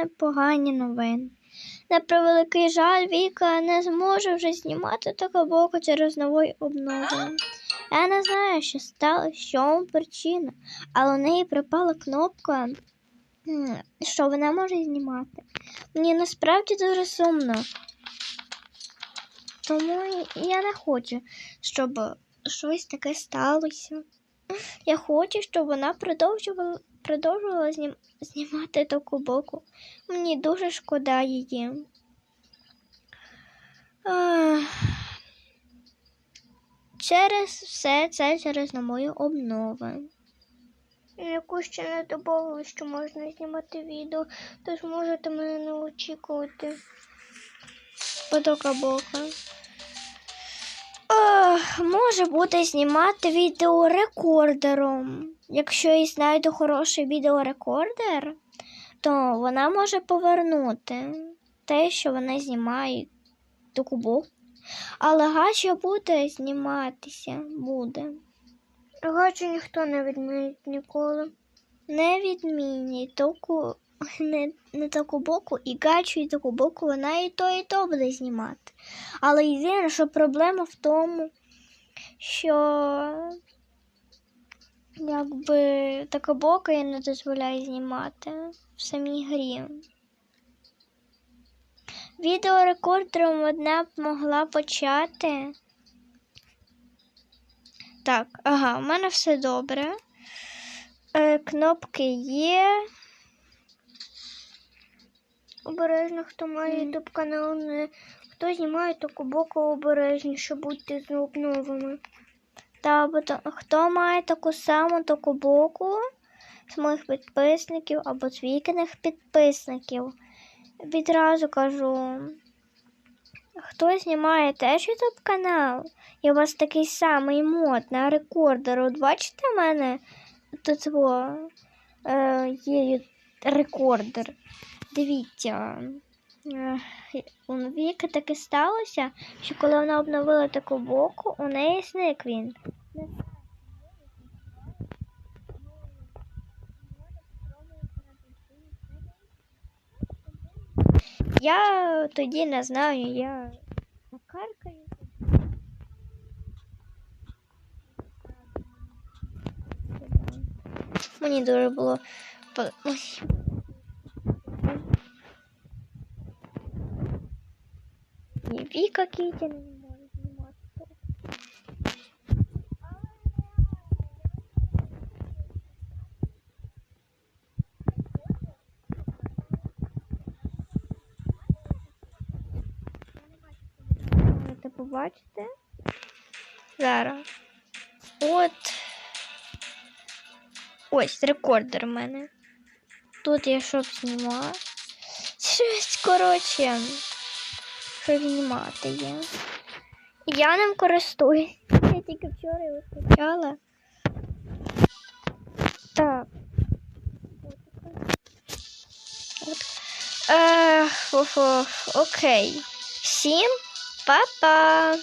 мене погані новини. На превеликий жаль, Віка не зможе вже знімати таку боку через новий обнови. Я не знаю, що сталося, що причина, але у неї припала кнопка, що вона може знімати. Мені насправді дуже сумно. Тому я не хочу, щоб щось таке сталося. Я хочу, щоб вона продовжувала, продовжувала знім, знімати таку боку. Мені дуже шкода її. Через все це через на мою обнови. Яку ще не добавили, що можна знімати відео, тож можете мене не очікувати. Потока бока. Може бути знімати відео рекордером. Якщо я знайду хороший відеорекордер, то вона може повернути те, що вона знімає до кубок. Але гача буде зніматися, буде. Гачу ніхто не відмінить ніколи. Не відмінять току, не, не таку боку, і гачу, і таку боку вона і то, і то буде знімати. Але єдине, що проблема в тому, що якби така бока я не дозволяє знімати в самій грі. Відеорекордером одна б могла почати. Так, ага, у мене все добре. Е, кнопки є. Обережно, хто має ютуб канал, не хто знімає таку боку обережніше, будьте з обновами. Та або то, хто має таку саму таку боку з моїх підписників або з вікиних підписників. Відразу кажу. Хто знімає теж ютуб канал? І у вас такий самий мод на рекордер. От бачите в мене тут е, є рекордер. Дивіться. Е, У Віки таке сталося, що коли вона обновила таку боку, у неї зник він. Я тоді не знаю, я накаркаю. Мені дуже було. Віка Кітя не може знімати. Можете побачити. Зараз. От. Ось рекордер в мене. Тут я щоб знімаю. Щось, коротше, що знімати є. І Я ним користуюсь. Я тільки вчора його скачала. Так. От. Е. Окей. Всім па-па!